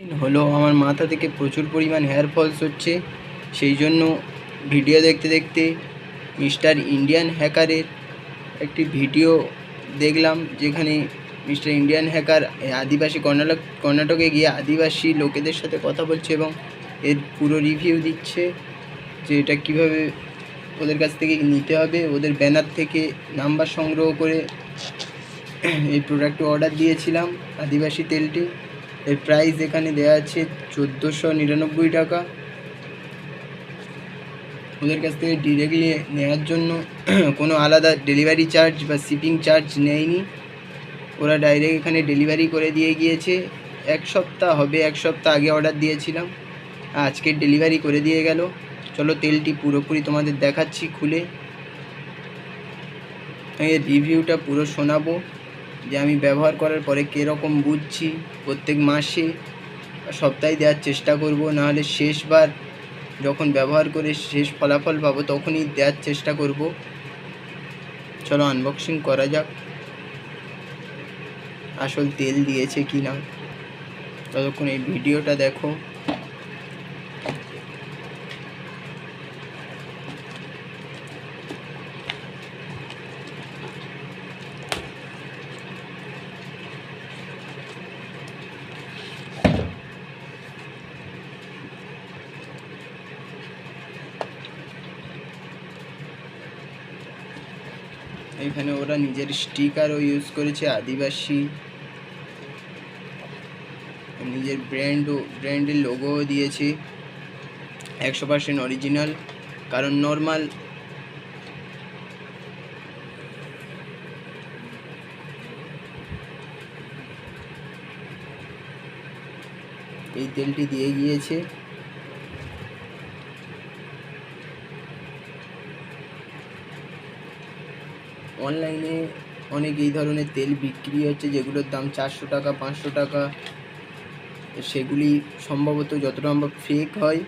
হলো আমার মাথা থেকে প্রচুর পরিমাণ হেয়ার ফলস হচ্ছে। সেই জন্য ভিডিও দেখতে দেখতে মিস্টার ইন্ডিয়ান হ্যাকারের একটি ভিডিও দেখলাম, যেখানে মিস্টার ইন্ডিয়ান হ্যাকার আদিবাসী কর্ণাটক কর্ণাটকে গিয়ে আদিবাসী লোকেদের সাথে কথা বলছে এবং এর পুরো রিভিউ দিচ্ছে যে এটা কীভাবে ওদের কাছ থেকে নিতে হবে। ওদের ব্যানার থেকে নাম্বার সংগ্রহ করে এই প্রোডাক্টটি অর্ডার দিয়েছিলাম আদিবাসী তেলটি। এর প্রাইস এখানে দেওয়া আছে চোদ্দোশো নিরানব্বই টাকা। ওদের কাছ থেকে ডিরেক্টলি নেওয়ার জন্য কোনো আলাদা ডেলিভারি চার্জ বা শিপিং চার্জ নেয়নি। ওরা ডাইরেক্ট এখানে ডেলিভারি করে দিয়ে গিয়েছে। এক সপ্তাহ হবে, এক সপ্তাহ আগে অর্ডার দিয়েছিলাম। আজকে ডেলিভারি করে দিয়ে গেল। চলো তেলটি পুরোপুরি তোমাদের দেখাচ্ছি খুলে। রিভিউটা পুরো শোনাবো। যে আমি ব্যবহার করার পরে কীরকম বুঝছি, প্রত্যেক মাসে সপ্তাহে দেওয়ার চেষ্টা করব, নাহলে শেষবার যখন ব্যবহার করে শেষ ফলাফল পাবো তখনই দেওয়ার চেষ্টা করব। চলো আনবক্সিং করা যাক। আসল তেল দিয়েছে কি না ততক্ষণ এই ভিডিওটা দেখো। এখানে ওরা নিজের স্টিকারও ইউজ করেছে, আদিবাসী। নিজের ব্র্যান্ডও ব্র্যান্ডের লোগোও দিয়েছে। একশো পার্সেন্ট অরিজিনাল কারণ নর্মাল এই তেলটি দিয়ে গিয়েছে। অনলাইনে অনেক এই ধরনের তেল বিক্রি হচ্ছে, যেগুলোর দাম চারশো টাকা, পাঁচশো টাকা। সেগুলি সম্ভবত যতটা সম্ভব ফেক হয়,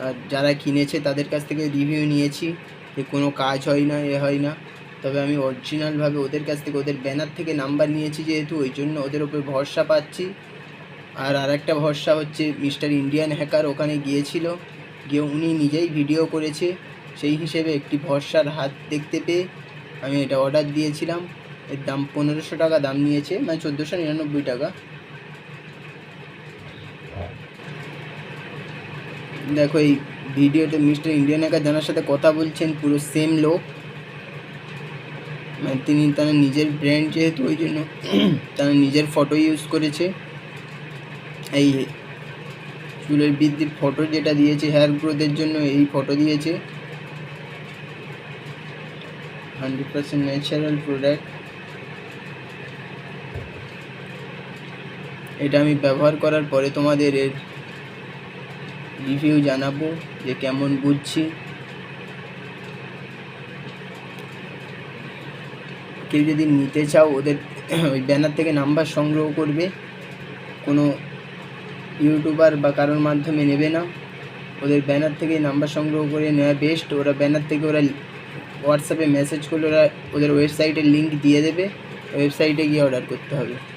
আর যারা কিনেছে তাদের কাছ থেকে রিভিউ নিয়েছি যে কোনো কাজ হয় না, এ হয় না। তবে আমি অরিজিনালভাবে ওদের কাছ থেকে, ওদের ব্যানার থেকে নাম্বার নিয়েছি যেহেতু, ওই জন্য ওদের ওপর ভরসা পাচ্ছি। আর আরেকটা ভরসা হচ্ছে মিস্টার ইন্ডিয়ান হ্যাকার ওখানে গিয়েছিল, গিয়ে উনি নিজেই ভিডিও করেছে। সেই হিসেবে একটি ভরসার হাত দেখতে পেয়ে আমি এটা অর্ডার দিয়েছিলাম। এর দাম পনেরোশো টাকা, দাম নিয়েছে মানে চোদ্দোশো নিরানব্বই টাকা। দেখো, এই ভিডিওতে মিস্টার ইন্ডিয়ান হ্যাকার জানার সাথে কথা বলছেন, পুরো সেম লোক। মানে তিনি তার নিজের ব্র্যান্ড যেহেতু, ওই জন্য তার নিজের ফটো ইউজ করেছে। এই চুলের বৃদ্ধির ফটো যেটা দিয়েছে হেয়ার গ্রোথের জন্য এই ফটো দিয়েছে। হান্ড্রেড পার্সেন্ট ন্যাচারাল প্রোডাক্ট এটা আমি ব্যবহার করার পরে তোমাদের এর রিভিউ জানাব যে কেমন বুঝছি। কেউ যদি নিতে চাও, ওদের ওই ব্যানার থেকে নাম্বার সংগ্রহ করবে। কোনো ইউটিউবার বা কারোর মাধ্যমে নেবে না। ওদের ব্যানার থেকে নাম্বার সংগ্রহ করে নেওয়া বেস্ট ওরা ব্যানার থেকে ওরা হোয়াটসঅ্যাপে মেসেজ করলে ওরা ওদের ওয়েবসাইটের লিঙ্ক দিয়ে দেবে। ওয়েবসাইটে গিয়ে অর্ডার করতে হবে।